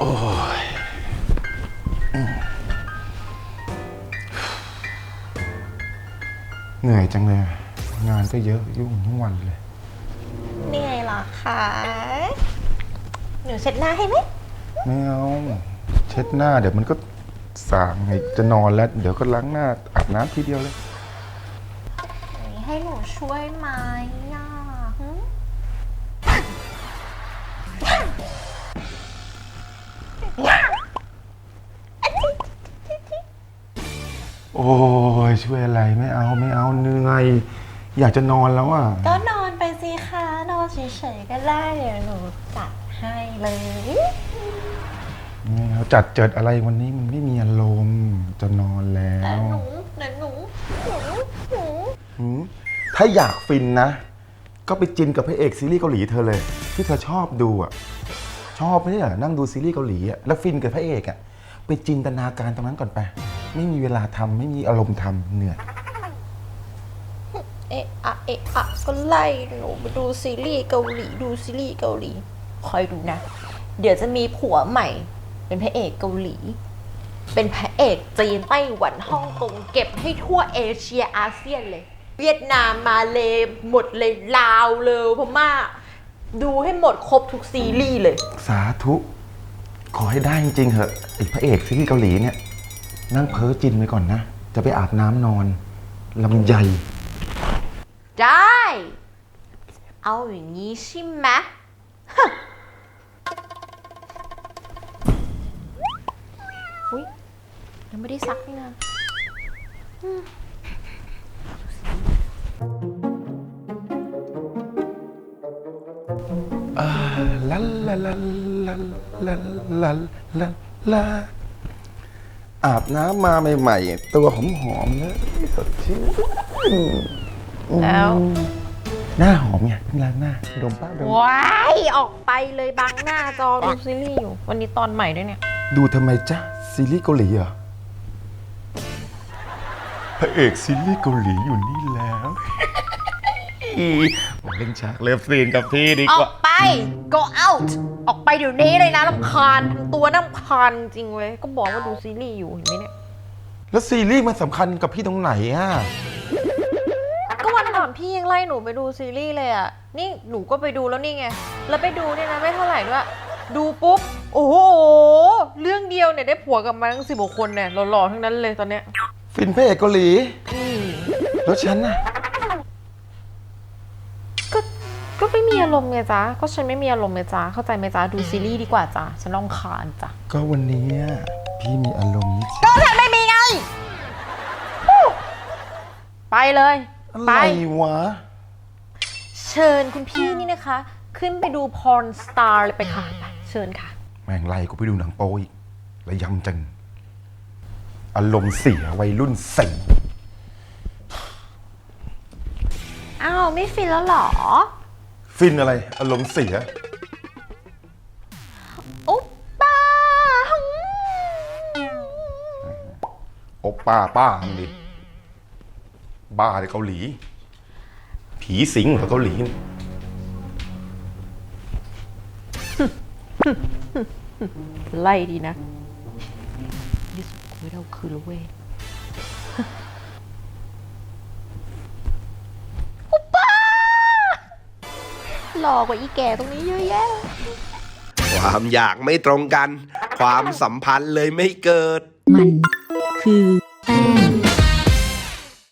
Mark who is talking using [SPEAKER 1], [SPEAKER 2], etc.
[SPEAKER 1] โอ้ยเหนื่อยจังเลย งานก็เยอะยุ่งทั้งวันเลย
[SPEAKER 2] เหนื่อยเหรอคะหนูเช็ดหน้าให้ไหม
[SPEAKER 1] ไม่เอาเช็ดหน้าเดี๋ยวมันก็สางไงจะนอนแล้ว เดี๋ยวก็ล้างหน้าอาบน้ำทีเดียวเลย
[SPEAKER 2] ให้หนูช่วยไหมอะ
[SPEAKER 1] โอ้ยช่วยอะไรไม่เอาไม่เอาเหนื่อย อยากจะนอนแล้วอะ
[SPEAKER 2] ก็นอนไปสิคะนอนเฉยๆก็ได้เดี๋ยวหนูจัดให้เลย
[SPEAKER 1] ไม่เอาจัดเจิดอะไรวันนี้มันไม่มีอารมณ์จะนอนแล้
[SPEAKER 2] แต่
[SPEAKER 1] ว
[SPEAKER 2] หนูแต่หนูหนูหนู
[SPEAKER 1] หืมถ้าอยากฟินนะ ก็ไปจินกับพระเอกซีรีส์เกาหลีเธอเลย ที่เธอชอบดูอะ ชอบไม่ใช่เหรอนั่งดูซีรีส์เกาหลีอะแล้วฟินกับพระเอกอะไปจินตนาการตรงนั้นก่อนไป ไม่มีเวลาทำไม่มีอารมณ์ทำเหนื่อย
[SPEAKER 2] เอะอะเอะอะก็ไล่หนูไปดูซีรีส์เกาหลีดูซีรีส์เกาหลี คอยดูนะ เดี๋ยวจะมีผัวใหม่ เป็นพระเอกเกาหลี เป็นพระเอกจีนไต้หวันฮ่องกงเก็บให้ทั่วเอเชียอาเซียนเลย เวียดนามมาเลยหมดเลยลาวเลยพม่า ดูให้หมดครบทุกซีรีส์เลย
[SPEAKER 1] สาธุ ขอให้ได้จริงๆเหอะไอ้พระเอกซีรีส์เกาหลีเนี่ย นั่งเพ้อจินไปก่อนนะ จะไปอาบน้ำนอนลำใหญ่
[SPEAKER 2] ได้ เอาอย่างนี้ใช่ไหมฮะอุ๊ยยังไม่ได้ซักนี่นะ
[SPEAKER 1] อ่า ลาลาลาลาลาลาลาลาอาบน้ำมาใหม่ๆ ตัวหอมๆเลยสดชื่น
[SPEAKER 2] แล้ว
[SPEAKER 1] หน้าหอมไงเพิ่งล้างหน้าดมป้าดม
[SPEAKER 2] ว้ายออกไปเลยบังหน้าจอดูซีรีส์อยู่ วันนี้ตอนใหม่ด้วยเนี่ย
[SPEAKER 1] ดูทำไมจ๊ะ ซีรีส์เกาหลีเหรอพระเอกซีรีส์เกาหลีอยู่นี่แล้ว ผมเล่นฉากเลิฟซีนกับพี่ดี
[SPEAKER 2] อกอ
[SPEAKER 1] ว่า
[SPEAKER 2] กไป go out ออกไปเดี๋ยวนี้เลยนะลำคาญทำตัวน้ำคาญจริงเว้ย ก็บอกว่าดูซีรีส์อยู่เห็นไหมเนี่ย
[SPEAKER 1] แล้วซีรีส์มันสำคัญกับพี่ตรงไหนอะ
[SPEAKER 2] ก็วันก่อนพี่ยังไล่หนูไปดูซีรีส์เลยอะ นี่หนูก็ไปดูแล้วนี่ไง แล้วไปดูเนี่ยนะไม่เท่าไหร่ด้วย ดูปุ๊บ โอ้โห เรื่องเดียวเนี่ยได้ผัวกลับมาทั้งสิบกว่าคนเนี่ยหล่อๆทั้งนั้นเลยตอนเนี้ย
[SPEAKER 1] ฟินพระเอกเกาหลี
[SPEAKER 2] อืม
[SPEAKER 1] แล้วฉันน่ะ
[SPEAKER 2] ก็ ก็ ไม่มีอารมณ์ไงจ๊ะ ก็ฉันไม่มีอารมณ์ไงจ๊ะ เข้าใจไหมจ๊ะ ดูซีรีส์ดีกว่าจ๊ะ ฉันรำคาญจ้ะ
[SPEAKER 1] ก็วันนี้พี่มีอารมณ์นิด
[SPEAKER 2] ก็ฉันไม่มีไง ไปเลย
[SPEAKER 1] อะไร
[SPEAKER 2] ไป
[SPEAKER 1] วะ
[SPEAKER 2] เชิญคุณพี่นี่นะคะ ขึ้นไปดูพรสตาร์เลยไปค่ะไปเชิญค่ะ
[SPEAKER 1] แม่งไล่กูไปดูหนังโป๊อีกระยำจัง อารมณ์เสียวัยรุ่นเสิง
[SPEAKER 2] อ้าว ไม่ฟินแล้วเหรอ
[SPEAKER 1] ฟินอะไร อารมณ์เสีย
[SPEAKER 2] อุ๊บป้า
[SPEAKER 1] โอป้าป้ามึงดิบ้าเลยเกาหลี ผีสิงเหรอเกาหลีนี่
[SPEAKER 2] ไล่ดีนะยี่สุดคุยเราคือละเว้ย หล่อกว่าอีแก่ตรงนี้เยอะแยะ
[SPEAKER 3] ความอยากไม่ตรงกัน ความสัมพันธ์เลยไม่เกิด
[SPEAKER 4] มันคือแป้ง